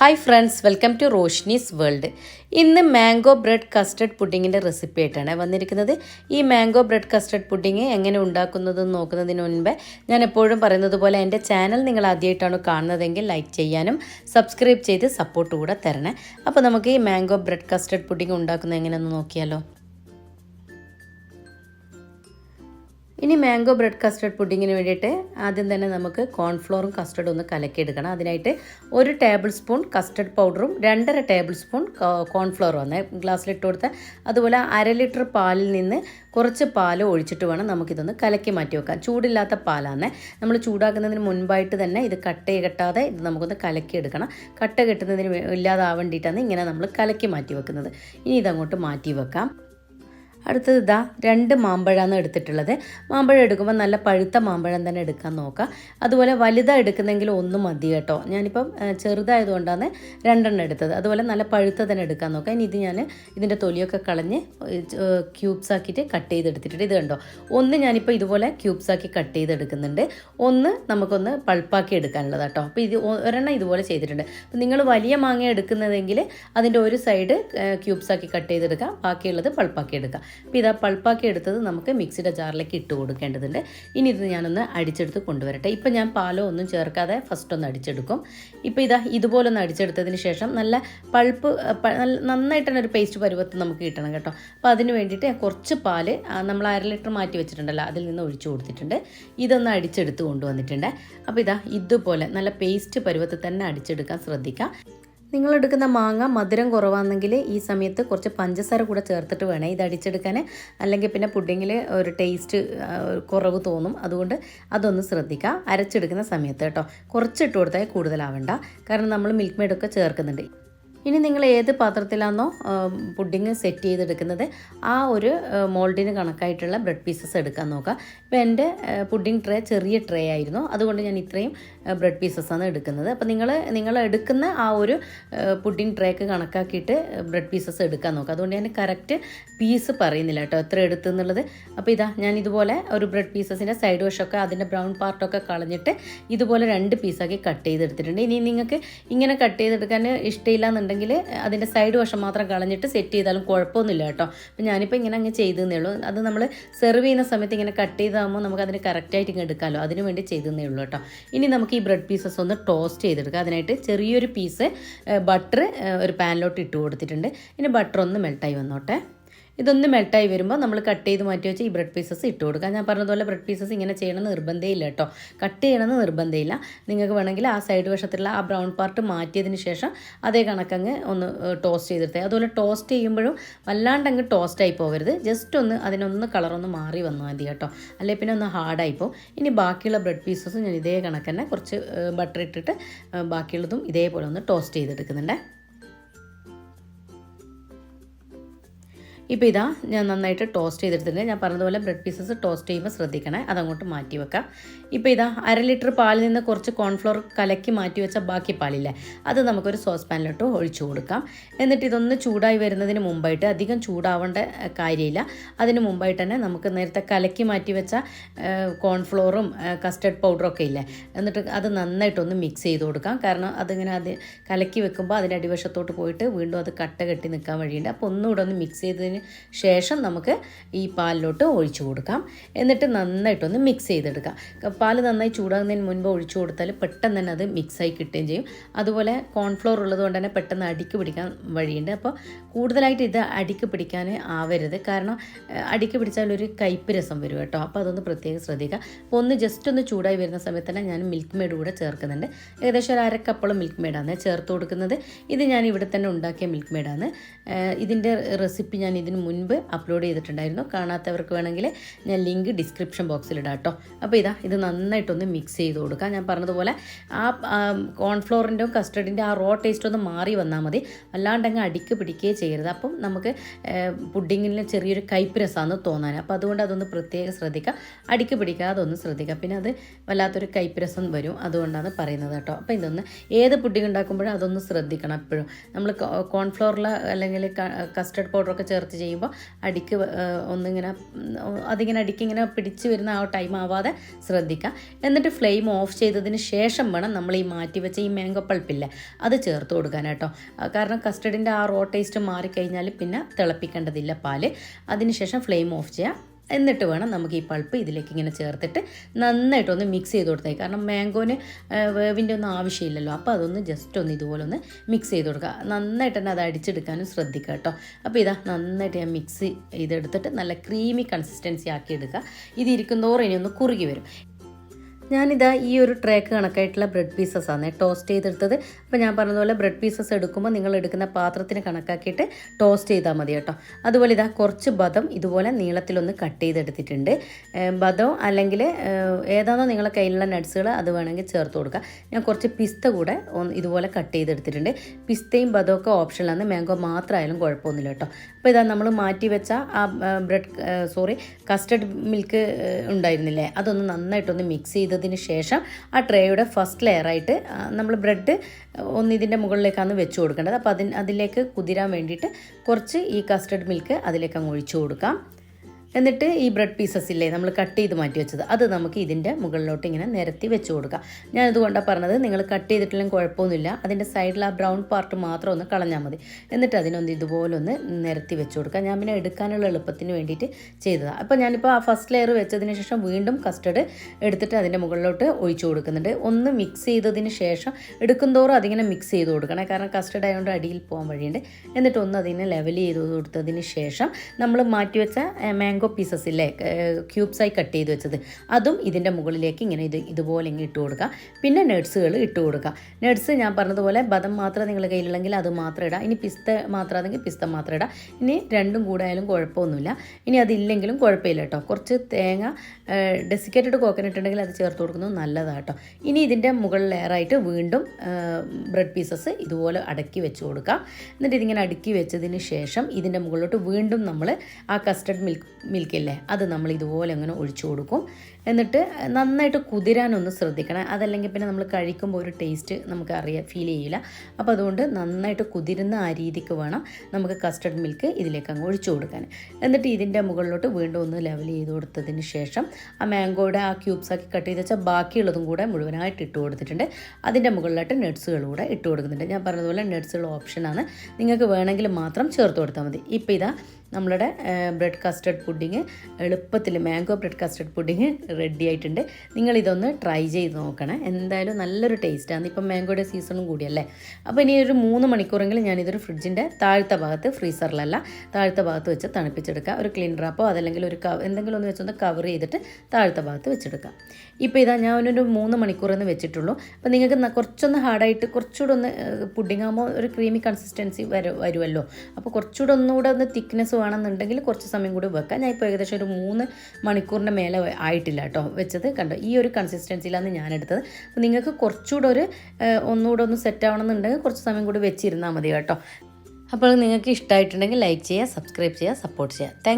Hi friends welcome to Roshni's world ഇന്ന് mango bread custard പുഡിങ്ങിന്റെ recipe ആയിട്ടാണ് വന്നിരിക്കുന്നത്. ഈ മാംഗോ ബ്രെഡ് കസ്റ്റർഡ് പുഡിങ് എങ്ങനെ ഉണ്ടാക്കുന്നതെന്ന് നോക്കുന്നതിന് മുൻപേ ഞാൻ എപ്പോഴും പറയുന്നത് പോലെ എന്റെ ചാനൽ നിങ്ങൾ ആദ്യമായിട്ടാണ് കാണുന്നതെങ്കിൽ ലൈക്ക് ചെയ്യാനും സബ്സ്ക്രൈബ് ചെയ്ത് സപ്പോർട്ട് കൂടെ തരണേ. അപ്പോൾ നമുക്ക് ഈ മാംഗോ ബ്രെഡ് കസ്റ്റർഡ് പുഡിങ് ഉണ്ടാക്കുന്നത് എങ്ങനെയെന്ന് നോക്കിയാലോ. ഇനി മാംഗോ ബ്രെഡ് കസ്റ്റർഡ് പുഡിങ്ങിന് വേണ്ടിയിട്ട് ആദ്യം തന്നെ നമുക്ക് കോൺഫ്ലോറും കസ്റ്റർഡും ഒന്ന് കലക്കിയെടുക്കണം. അതിനായിട്ട് ഒരു ടേബിൾ സ്പൂൺ കസ്റ്റർഡ് പൗഡറും രണ്ടര ടേബിൾ സ്പൂൺ കോൺഫ്ലോറും വന്ന്. ഗ്ലാസ്സിലിട്ട് കൊടുത്ത് അതുപോലെ അര ലിറ്റർ പാലിൽ നിന്ന് കുറച്ച് പാൽ ഒഴിച്ചിട്ട് വേണം നമുക്കിതൊന്ന് കലക്കി മാറ്റി വെക്കാം. ചൂടില്ലാത്ത പാലാണ് നമ്മൾ ചൂടാക്കുന്നതിന് മുൻപായിട്ട് തന്നെ ഇത് കട്ട കെട്ടാതെ ഇത് നമുക്കൊന്ന് കലക്കി എടുക്കണം കട്ട കെട്ടുന്നതിന് ഇല്ലാതാവേണ്ടിയിട്ടാണ് ഇങ്ങനെ നമ്മൾ കലക്കി മാറ്റി വെക്കുന്നത്. ഇനി ഇതങ്ങോട്ട് മാറ്റി വെക്കാം. അടുത്തത് ഇതാ രണ്ട് മാമ്പഴമാണ് എടുത്തിട്ടുള്ളത്. മാമ്പഴം എടുക്കുമ്പോൾ നല്ല പഴുത്ത മാമ്പഴം തന്നെ എടുക്കാൻ നോക്കുക അതുപോലെ വലുതാണ് എടുക്കുന്നെങ്കിൽ ഒന്ന് മതി കേട്ടോ. ഞാനിപ്പം ചെറുതായതുകൊണ്ടാണ് രണ്ടെണ്ണം എടുത്തത്. അതുപോലെ നല്ല പഴുത്ത തന്നെ എടുക്കാൻ നോക്കുക ഇനി ഇത് ഞാൻ ഇതിന്റെ തൊലിയൊക്കെ കളഞ്ഞ് ക്യൂബ്സ് ആക്കിയിട്ട് കട്ട് ചെയ്തെടുത്തിട്ടുണ്ട്. ഇത് കണ്ടോ? ഒന്ന് ഞാനിപ്പോൾ ഇതുപോലെ ക്യൂബ്സ് ആക്കി കട്ട് ചെയ്തെടുക്കുന്നുണ്ട്. ഒന്ന് നമുക്കൊന്ന് പൾപ്പാക്കി എടുക്കാനുള്ളത് കേട്ടോ. അപ്പോൾ ഇത് ഒരെണ്ണം ഇതുപോലെ ചെയ്തിട്ടുണ്ട്. അപ്പോൾ നിങ്ങൾ വലിയ മാങ്ങ എടുക്കുന്നതെങ്കിൽ അതിന്റെ ഒരു സൈഡ് ക്യൂബ്സ് ആക്കി കട്ട് ചെയ്തെടുക്കാം. ബാക്കിയുള്ളത് പൾപ്പാക്കി എടുക്കാം. അപ്പോൾ ഇതാ പൾപ്പാക്കി എടുത്തത് നമുക്ക് മിക്സിയുടെ ജാറിലേക്ക് ഇട്ട് കൊടുക്കേണ്ടതുണ്ട്. ഇനി ഇത് ഞാനൊന്ന് അടിച്ചെടുത്ത് കൊണ്ടുവരട്ടെ. ഇപ്പോൾ ഞാൻ പാലോ ഒന്നും ചേർക്കാതെ ഫസ്റ്റ് ഒന്ന് അടിച്ചെടുക്കും. ഇപ്പോൾ ഇതാ ഇതുപോലെ ഒന്ന് അടിച്ചെടുത്തതിന് ശേഷം നല്ല പൾപ്പ് നന്നായിട്ട് തന്നെ ഒരു പേസ്റ്റ് പരുവത്ത് നമുക്ക് കിട്ടണം കേട്ടോ. അപ്പോൾ അതിന് വേണ്ടിയിട്ട് കുറച്ച് പാൽ നമ്മൾ അര ലിറ്റർ മാറ്റി വെച്ചിട്ടുണ്ടല്ലോ അതിൽ നിന്ന് ഒഴിച്ചു കൊടുത്തിട്ടുണ്ട്. ഇതൊന്ന് അടിച്ചെടുത്ത് കൊണ്ടുവന്നിട്ടുണ്ട്. അപ്പോൾ ഇതാ ഇതുപോലെ നല്ല പേസ്റ്റ് പരുവത്തിൽ തന്നെ അടിച്ചെടുക്കാൻ ശ്രദ്ധിക്കാം. നിങ്ങൾ എടുക്കുന്ന മാങ്ങ മധുരം കുറവാണെങ്കിൽ ഈ സമയത്ത് കുറച്ച് പഞ്ചസാര കൂടെ ചേർത്തിട്ട് വേണം. ഇത് അടിച്ചെടുക്കാൻ അല്ലെങ്കിൽ പിന്നെ പുഡിങ്ങിൽ ഒരു ടേസ്റ്റ് കുറവ് തോന്നും. അതുകൊണ്ട് അതൊന്ന് ശ്രദ്ധിക്കുക. അരച്ചെടുക്കുന്ന സമയത്ത് കേട്ടോ. കുറച്ചിട്ട് കൊടുത്താൽ കൂടുതലാവണ്ട. കാരണം നമ്മൾ മിൽക്ക് മെയ്ഡൊക്കെ ചേർക്കുന്നുണ്ട്. ഇനി നിങ്ങൾ ഏത് പാത്രത്തിലാണോ പുഡിങ് സെറ്റ് ചെയ്തെടുക്കുന്നത് ആ ഒരു മോൾഡിന് കണക്കായിട്ടുള്ള ബ്രെഡ് പീസസ് എടുക്കാൻ നോക്കുക. ഇപ്പോൾ എന്റെ പുഡിങ് ട്രേ ചെറിയ ട്രേ ആയിരുന്നു. അതുകൊണ്ട് ഞാൻ ഇത്രയും ബ്രെഡ് പീസസ്സാണ് എടുക്കുന്നത്. അപ്പോൾ നിങ്ങൾ നിങ്ങൾ എടുക്കുന്ന ആ ഒരു പുഡിങ് ട്രേക്ക് കണക്കാക്കിയിട്ട് ബ്രെഡ് പീസസ് എടുക്കാൻ നോക്കുക. അതുകൊണ്ട് ഞാൻ കറക്റ്റ് പീസ് പറയുന്നില്ല കേട്ടോ എത്ര എടുത്തു എന്നുള്ളത്. അപ്പോൾ ഇതാ ഞാൻ ഇതുപോലെ ഒരു ബ്രെഡ് പീസസിന്റെ സൈഡ് വശമൊക്കെ അതിന്റെ ബ്രൗൺ പാർട്ടൊക്കെ കളഞ്ഞിട്ട് ഇതുപോലെ രണ്ട് പീസാക്കി കട്ട് ചെയ്തെടുത്തിട്ടുണ്ട്. ഇനി നിങ്ങൾക്ക് ഇങ്ങനെ കട്ട് ചെയ്തെടുക്കാൻ ഇഷ്ടമില്ല എന്നുണ്ടെങ്കിൽ അതിന്റെ സൈഡ് വശം മാത്രം കളഞ്ഞിട്ട് സെറ്റ് ചെയ്താലും കുഴപ്പമൊന്നുമില്ല കേട്ടോ. അപ്പം ഞാനിപ്പോൾ ഇങ്ങനെ അങ്ങ് ചെയ്തതേ ഉള്ളൂ. അത് നമ്മൾ സെർവ് ചെയ്യുന്ന സമയത്ത് ഇങ്ങനെ കട്ട് ചെയ്താകുമ്പോൾ നമുക്ക് അതിന് കറക്റ്റായിട്ട് ഇങ്ങനെ എടുക്കാമല്ലോ അതിന് വേണ്ടി ചെയ്തതേ ഉള്ളൂ കേട്ടോ. ഇനി നമുക്ക് ഈ ബ്രെഡ് പീസസ് ഒന്ന് ടോസ്റ്റ് ചെയ്തെടുക്കാം. അതിനായിട്ട് ചെറിയൊരു പീസ് ബട്ടർ ഒരു പാനിലോട്ട് ഇട്ട് കൊടുത്തിട്ടുണ്ട്. ഇനി ബട്ടർ ഒന്ന് മെൽട്ടായി വന്നോട്ടെ. ഇതൊന്ന് മെൽട്ടായി വരുമ്പോൾ നമ്മൾ കട്ട് ചെയ്ത് മാറ്റി വെച്ച് ഈ ബ്രെഡ് പീസസ് ഇട്ട് കൊടുക്കുക ഞാൻ പറഞ്ഞതുപോലെ ബ്രെഡ് പീസസ് ഇങ്ങനെ ചെയ്യണം നിർബന്ധമില്ല കേട്ടോ. കട്ട് ചെയ്യണമെന്ന് നിർബന്ധമില്ല. നിങ്ങൾക്ക് വേണമെങ്കിൽ ആ സൈഡ് വശത്തുള്ള ആ ബ്രൗൺ പാർട്ട് മാറ്റിയതിന് ശേഷം അതേ കണക്കങ്ങ് ഒന്ന് ടോസ്റ്റ് ചെയ്തെടുത്തേ. അതുപോലെ ടോസ്റ്റ് ചെയ്യുമ്പോഴും വല്ലാണ്ട് അങ്ങ് ടോസ്റ്റായി പോകരുത്. ജസ്റ്റ് ഒന്ന് അതിനൊന്ന് കളറൊന്ന് മാറി വന്നാൽ മതി കേട്ടോ. അല്ലെ പിന്നെ ഒന്ന് ഹാർഡായി പോകും ഇനി ബാക്കിയുള്ള ബ്രെഡ് പീസസും ഞാൻ ഇതേ കണക്ക് തന്നെ കുറച്ച് ബട്ടർ ഇട്ടിട്ട് ബാക്കിയുള്ളതും ഇതേപോലെ ഒന്ന് ടോസ്റ്റ് ചെയ്തെടുക്കുന്നുണ്ടേ. ഇപ്പോൾ ഇതാ ഞാൻ നന്നായിട്ട് ടോസ്റ്റ് ചെയ്തെടുത്തിട്ടുണ്ട് ഞാൻ പറഞ്ഞതുപോലെ ബ്രെഡ് പീസസ് ടോസ്റ്റ് ചെയ്യുമ്പോൾ ശ്രദ്ധിക്കണേ. അതങ്ങോട്ട് മാറ്റി വെക്കാം. ഇപ്പോൾ ഇതാ അര ലിറ്റർ പാലിൽ നിന്ന് കുറച്ച് കോൺഫ്ലോർ കലക്കി മാറ്റി വെച്ച ബാക്കി പാലില്ലേ അത് നമുക്കൊരു സോസ് പാനിലോട്ട് ഒഴിച്ചു കൊടുക്കാം. എന്നിട്ട് ഇതൊന്ന് ചൂടായി വരുന്നതിന് മുമ്പായിട്ട് അധികം ചൂടാവേണ്ട കാര്യമില്ല. അതിന് മുമ്പായിട്ട് തന്നെ നമുക്ക് നേരത്തെ കലക്കി മാറ്റി വെച്ച കോൺഫ്ലോറും കസ്റ്റർഡ് പൗഡറും ഒക്കെ ഇല്ലേ എന്നിട്ട് അത് നന്നായിട്ടൊന്ന് മിക്സ് ചെയ്ത് കൊടുക്കാം. കാരണം അതിങ്ങനെ അത് കലക്കി വെക്കുമ്പോൾ അതിന്റെ അടിവശത്തോട്ട് പോയിട്ട് വീണ്ടും അത് കട്ട കെട്ടി നിൽക്കാൻ വഴിയുണ്ട്. അപ്പോൾ ഒന്നുകൂടെ ഒന്ന് മിക്സ് ചെയ്തതിന് ശേഷം നമുക്ക് ഈ പാലിലോട്ട് ഒഴിച്ചു കൊടുക്കാം. എന്നിട്ട് നന്നായിട്ടൊന്ന് മിക്സ് ചെയ്തെടുക്കുക പാൽ നന്നായി ചൂടാകുന്നതിന് മുൻപ് ഒഴിച്ചു കൊടുത്താൽ പെട്ടെന്ന് തന്നെ അത് മിക്സായി കിട്ടുകയും ചെയ്യും. അതുപോലെ കോൺഫ്ലോർ ഉള്ളതുകൊണ്ട് തന്നെ പെട്ടെന്ന് അടിക്ക് പിടിക്കാൻ വഴിയുണ്ട്. അപ്പോൾ കൂടുതലായിട്ട് ഇത് അടിക്ക് പിടിക്കാൻ ആവരുത്. കാരണം അടിക്ക് പിടിച്ചാൽ ഒരു കയ്പ് രസം വരും കേട്ടോ. അപ്പോൾ അതൊന്ന് പ്രത്യേകം ശ്രദ്ധിക്കുക. അപ്പോൾ ഒന്ന് ജസ്റ്റ് ഒന്ന് ചൂടായി വരുന്ന സമയത്ത് തന്നെ ഞാൻ മിൽക്ക് മെയ്ഡ് കൂടെ ചേർക്കുന്നുണ്ട്. ഏകദേശം ഒരു അരക്കപ്പോളം മിൽക്ക് മെയ്ഡാണ് ചേർത്ത് കൊടുക്കുന്നത്. ഇത് ഞാൻ ഇവിടെ തന്നെ ഉണ്ടാക്കിയ മിൽക്ക് മെയ്ഡാണ് ഇതിന്റെ റെസിപ്പി ഞാൻ ഇതിന് മുൻപ് അപ്ലോഡ് ചെയ്തിട്ടുണ്ടായിരുന്നു. കാണാത്തവർക്ക് വേണമെങ്കിൽ ഞാൻ ലിങ്ക് ഡിസ്ക്രിപ്ഷൻ ബോക്സിൽ ഇടാം കേട്ടോ അപ്പോൾ ഇതാ ഇത് നന്നായിട്ടൊന്ന് മിക്സ് ചെയ്ത് കൊടുക്കുക ഞാൻ പറഞ്ഞതുപോലെ ആ കോൺഫ്ലോറിന്റെയും കസ്റ്റർഡിന്റെ ആ റോ ടേസ്റ്റ് ഒന്ന് മാറി വന്നാൽ മതി. അല്ലാണ്ട് അങ്ങ് അടിക്ക് പിടിക്കുകയേ ചെയ്യരുത്. അപ്പം നമുക്ക് പുഡിങ്ങിന് ചെറിയൊരു കൈപ്പ് രസമാണെന്ന് തോന്നാൻ. അപ്പോൾ അതുകൊണ്ട് അതൊന്ന് പ്രത്യേകം ശ്രദ്ധിക്കുക അടിക്ക് പിടിക്കാതെ ഒന്ന് ശ്രദ്ധിക്കുക പിന്നെ അത് വല്ലാത്തൊരു കൈപ്പ് രസം വരും. അതുകൊണ്ടാണ് പറയുന്നത് കേട്ടോ. അപ്പോൾ ഇതൊന്ന് ഏത് പുഡിങ് ഉണ്ടാക്കുമ്പോഴും അതൊന്ന് ശ്രദ്ധിക്കണം എപ്പോഴും. നമ്മൾ കോൺഫ്ലോറിൽ അല്ലെങ്കിൽ കസ്റ്റർഡ് പൗഡറൊക്കെ ചേർത്ത് ചെയ്യുമ്പോൾ അടിക്ക് ഒന്നിങ്ങനെ അതിങ്ങനെ അടിക്ക് ഇങ്ങനെ പിടിച്ച് വരുന്ന ആ ടൈം ആവാതെ ശ്രദ്ധിക്കുക. എന്നിട്ട് ഫ്ലെയിം ഓഫ് ചെയ്തതിന് ശേഷം വേണം നമ്മൾ ഈ മാറ്റി വെച്ച ഈ മാംഗോ പൾപ്പില്ലേ അത് ചേർത്ത് കൊടുക്കാൻ കേട്ടോ കാരണം കസ്റ്റഡിന്റെ ആ റോ ടേസ്റ്റ് മാറിക്കഴിഞ്ഞാൽ പിന്നെ തിളപ്പിക്കേണ്ടതില്ല പാൽ. അതിനുശേഷം ഫ്ലെയിം ഓഫ് ചെയ്യുക എന്നിട്ട് വേണം നമുക്ക് ഈ പൾപ്പ് ഇതിലേക്ക് ഇങ്ങനെ ചേർത്തിട്ട് നന്നായിട്ടൊന്ന് മിക്സ് ചെയ്ത് കൊടുത്താൽ കാരണം മാംഗോന് വേവിന്റെ ഒന്നും ആവശ്യമില്ലല്ലോ. അപ്പോൾ അതൊന്ന് ജസ്റ്റ് ഒന്ന് ഇതുപോലെ ഒന്ന് മിക്സ് ചെയ്ത് കൊടുക്കുക. നന്നായിട്ട് തന്നെ അത് അടിച്ചെടുക്കാനും ശ്രദ്ധിക്കുക കേട്ടോ. അപ്പോൾ ഇതാ നന്നായിട്ട് ഞാൻ മിക്സ് ചെയ്തെടുത്തിട്ട് നല്ല ക്രീമി കൺസിസ്റ്റൻസി ആക്കി എടുക്കുക ഇത് ഇരിക്കുന്നതോറും ഇനി ഒന്ന് കുറുകി വരും. ഞാനിതാ ഈ ഒരു ട്രേക്ക് കണക്കായിട്ടുള്ള ബ്രെഡ് പീസസ് ആണ് ടോസ്റ്റ് ചെയ്തെടുത്തത്. അപ്പോൾ ഞാൻ പറഞ്ഞതുപോലെ ബ്രെഡ് പീസസ് എടുക്കുമ്പോൾ നിങ്ങൾ എടുക്കുന്ന പാത്രത്തിന് കണക്കാക്കിയിട്ട് ടോസ്റ്റ് ചെയ്താൽ മതി കേട്ടോ. അതുപോലെ ഇതാ കുറച്ച് ബദം ഇതുപോലെ നീളത്തിലൊന്ന് കട്ട് ചെയ്തെടുത്തിട്ടുണ്ട്. ബദം അല്ലെങ്കിൽ ഏതാണോ നിങ്ങളെ കയ്യിലുള്ള നട്ട്സുകൾ അത് വേണമെങ്കിൽ ചേർത്ത് കൊടുക്കുക ഞാൻ കുറച്ച് പിസ്ത കൂടെ ഇതുപോലെ കട്ട് ചെയ്തെടുത്തിട്ടുണ്ട്. പിസ്തയും ബദമൊക്കെ ഓപ്ഷനിലാണ് മാംഗോ മാത്രമായാലും കുഴപ്പമൊന്നുമില്ല കേട്ടോ. അപ്പോൾ ഇതാ നമ്മൾ മാറ്റി വെച്ച ആ ബ്രെഡ് സോറി കസ്റ്റർഡ് മിൽക്ക് ഉണ്ടായിരുന്നില്ലേ? അതൊന്ന് നന്നായിട്ടൊന്ന് മിക്സ് ചെയ്തതിന് ശേഷം ആ ട്രേയുടെ ഫസ്റ്റ് ലെയറായിട്ട് നമ്മൾ ബ്രെഡ് ഒന്ന് ഇതിന്റെ മുകളിലേക്കാണ് വെച്ച് കൊടുക്കേണ്ടത്. അപ്പോൾ അതിന് അതിലേക്ക് കുതിരാൻ വേണ്ടിയിട്ട് കുറച്ച് ഈ കസ്റ്റർഡ് മിൽക്ക് അതിലേക്ക് അങ്ങ് ഒഴിച്ചു കൊടുക്കാം. എന്നിട്ട് ഈ ബ്രെഡ് പീസസ് ഇല്ലേ നമ്മൾ കട്ട് ചെയ്ത് മാറ്റി വെച്ചത്. അത് നമുക്ക് ഇതിന്റെ മുകളിലോട്ട് ഇങ്ങനെ നിരത്തി വെച്ച് കൊടുക്കാം. ഞാൻ ഇതുകൊണ്ടാണ് പറഞ്ഞത് നിങ്ങൾ കട്ട് ചെയ്തിട്ടില്ലെങ്കിൽ കുഴപ്പമൊന്നുമില്ല. അതിന്റെ സൈഡിൽ ആ ബ്രൗൺ പാർട്ട് മാത്രം ഒന്ന് കളഞ്ഞാൽ മതി. എന്നിട്ട് അതിനൊന്ന് ഇതുപോലെ ഒന്ന് നിരത്തി വെച്ച് കൊടുക്കാം. ഞാൻ പിന്നെ എടുക്കാനുള്ള എളുപ്പത്തിന് വേണ്ടിയിട്ട് ചെയ്തതാണ് അപ്പോൾ ഞാനിപ്പോൾ ആ ഫസ്റ്റ് ലെയർ വെച്ചതിന് ശേഷം വീണ്ടും കസ്റ്റർഡ് എടുത്തിട്ട് അതിന്റെ മുകളിലോട്ട് ഒഴിച്ചു കൊടുക്കുന്നുണ്ട്. ഒന്ന് മിക്സ് ചെയ്തതിന് ശേഷം എടുക്കുന്തോറും അതിങ്ങനെ മിക്സ് ചെയ്ത് കൊടുക്കണം. കാരണം കസ്റ്റർഡ് ആയതുകൊണ്ട് അടിയിൽ പോകാൻ വഴിയുണ്ട്. എന്നിട്ട് ഒന്ന് അതിനെ ലെവൽ ചെയ്ത് കൊടുത്തതിന് ശേഷം നമ്മൾ മാറ്റിവെച്ച മാംഗോ പീസസ് ഇല്ലേ? ക്യൂബ്സായി കട്ട് ചെയ്ത് വെച്ചത്. അതും ഇതിന്റെ മുകളിലേക്ക് ഇങ്ങനെ ഇത് ഇതുപോലെ ഇങ്ങനെ ഇട്ട് കൊടുക്കുക. പിന്നെ നട്ട്സുകൾ ഇട്ട് കൊടുക്കുക. നട്ട്സ് ഞാൻ പറഞ്ഞതുപോലെ ബദം മാത്രം നിങ്ങൾ കയ്യിലുണ്ടെങ്കിൽ അത് മാത്രം ഇടാം. ഇനി പിസ്ത മാത്രമാണെങ്കിൽ പിസ്ത മാത്രം ഇടാം. ഇനി രണ്ടും കൂടെ ആയാലും കുഴപ്പമൊന്നുമില്ല. ഇനി അതില്ലെങ്കിലും കുഴപ്പമില്ല കേട്ടോ കുറച്ച് തേങ്ങ ഡെസിക്കേറ്റഡ് കോക്കനട്ട് ഉണ്ടെങ്കിൽ അത് ചേർത്ത് കൊടുക്കുന്നത് നല്ലതാണ് കേട്ടോ ഇനി ഇതിന്റെ മുകളിൽ ലെയറായിട്ട് വീണ്ടും ബ്രെഡ് പീസസ് ഇതുപോലെ അടക്കി വെച്ച് കൊടുക്കാം എന്നിട്ട് ഇതിങ്ങനെ അടുക്കി വെച്ചതിന് ശേഷം ഇതിന്റെ മുകളിലോട്ട് വീണ്ടും നമ്മൾ ആ കസ്റ്റർഡ് മിൽക്ക് മിൽക്കില്ലേ അത് നമ്മൾ ഇതുപോലെ അങ്ങനെ ഒഴിച്ചു കൊടുക്കും. എന്നിട്ട് നന്നായിട്ട് കുതിരാനൊന്ന് ശ്രദ്ധിക്കണം. അതല്ലെങ്കിൽ പിന്നെ നമ്മൾ കഴിക്കുമ്പോൾ ഒരു ടേസ്റ്റ് നമുക്ക് അറിയാം ഫീൽ ചെയ്യില്ല അപ്പോൾ അതുകൊണ്ട് നന്നായിട്ട് കുതിരുന്ന ആ രീതിക്ക് വേണം നമുക്ക് കസ്റ്റർഡ് മിൽക്ക് ഇതിലേക്ക് അങ്ങ് ഒഴിച്ചു കൊടുക്കാൻ. എന്നിട്ട് ഇതിന്റെ മുകളിലോട്ട് വീണ്ടും ഒന്ന് ലെവൽ ചെയ്ത് കൊടുത്തതിന് ശേഷം ആ മാംഗോയുടെ ആ ക്യൂബ്സ് ആക്കി കട്ട് ചെയ്ത് വെച്ചാൽ ബാക്കിയുള്ളതും കൂടെ മുഴുവനായിട്ട് ഇട്ട് കൊടുത്തിട്ടുണ്ട്. അതിന്റെ മുകളിലായിട്ട് നട്ട്സുകൾ കൂടെ ഇട്ട് കൊടുക്കുന്നുണ്ട്. ഞാൻ പറഞ്ഞതുപോലെ നട്ട്സുകൾ ഓപ്ഷനാണ് നിങ്ങൾക്ക് വേണമെങ്കിൽ മാത്രം ചേർത്ത് കൊടുത്താൽ മതി. ഇപ്പോൾ ഇതാ നമ്മളുടെ ബ്രെഡ് കസ്റ്റർഡ് പുഡിങ് എളുപ്പത്തിൽ mango bread custard pudding ready ആയിട്ടുണ്ട്. നിങ്ങളിതൊന്ന് ട്രൈ ചെയ്ത് നോക്കണേ. എന്തായാലും നല്ലൊരു ടേസ്റ്റാണ് ഇപ്പം മാംഗോയുടെ സീസണും കൂടിയല്ലേ? അപ്പോൾ ഇനി ഒരു മൂന്ന് മണിക്കൂറെങ്കിലും ഞാനിതൊരു ഫ്രിഡ്ജിന്റെ താഴത്തെ ഭാഗത്ത് ഫ്രീസറിലല്ല താഴത്തെ ഭാഗത്ത് വെച്ച് തണുപ്പിച്ചെടുക്കുക ഒരു ക്ലീൻ ഡ്രാപ്പോ അതല്ലെങ്കിൽ ഒരു കവ എന്തെങ്കിലും ഒന്ന് വെച്ചൊന്ന് കവർ ചെയ്തിട്ട് താഴത്തെ ഭാഗത്ത് വെച്ചെടുക്കാം. ഇപ്പോൾ ഇതാ ഞാൻ ഒരു മൂന്ന് മണിക്കൂറെന്ന് വെച്ചിട്ടുള്ളൂ. അപ്പോൾ നിങ്ങൾക്ക് കുറച്ചൊന്ന് ഹാർഡായിട്ട് കുറച്ചുകൂടെ ഒന്ന് പുഡിംഗ് ആകുമ്പോൾ ഒരു ക്രീമി കൺസിസ്റ്റൻസി വരും വരുമല്ലോ അപ്പോൾ കുറച്ചുകൂടെ ഒന്നുകൂടെ ഒന്ന് തിക്നെസ് വേണമെന്നുണ്ടെങ്കിൽ കുറച്ച് സമയം കൂടി വെക്കാം. ഞാൻ ഇപ്പോൾ ഏകദേശം ഒരു മൂന്ന് മണിക്കൂറിന്റെ മേലെ ആയിട്ടില്ല. കേട്ടോ വെച്ചത്. കണ്ടോ ഈ ഒരു കൺസിസ്റ്റൻസിയിലാണ് ഞാൻ എടുത്തത് അപ്പോൾ നിങ്ങൾക്ക് കുറച്ചുകൂടെ ഒരു ഒന്നുകൂടെ ഒന്ന് സെറ്റ് ആവണമെന്നുണ്ടെങ്കിൽ കുറച്ച് സമയം കൂടി വെച്ചിരുന്നാൽ മതി കേട്ടോ. അപ്പോൾ നിങ്ങൾക്ക് ഇഷ്ടമായിട്ടുണ്ടെങ്കിൽ ലൈക്ക് ചെയ്യുക സബ്സ്ക്രൈബ് ചെയ്യുക സപ്പോർട്ട് ചെയ്യുക. താങ്ക്